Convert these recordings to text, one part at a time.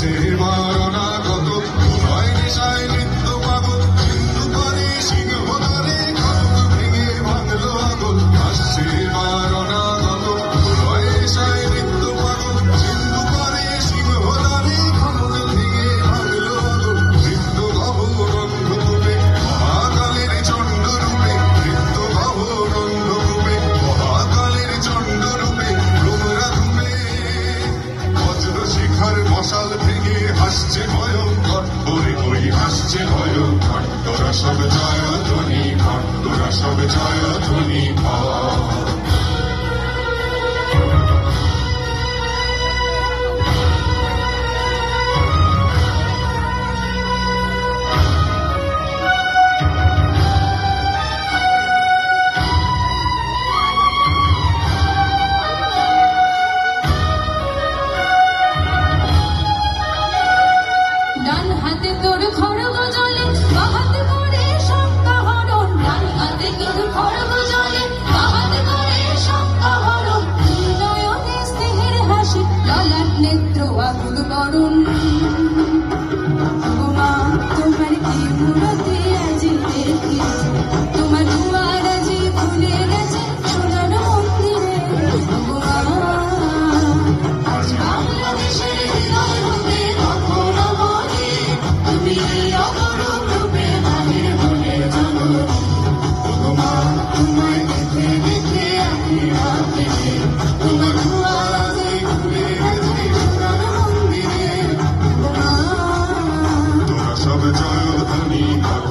Sevar তোরা সব জয় ধ্বনি ধর তোরা সব জয় ধ্বনি ধর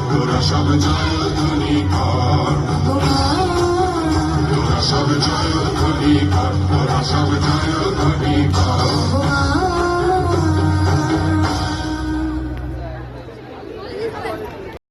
তোরা সব জানো তুমি কর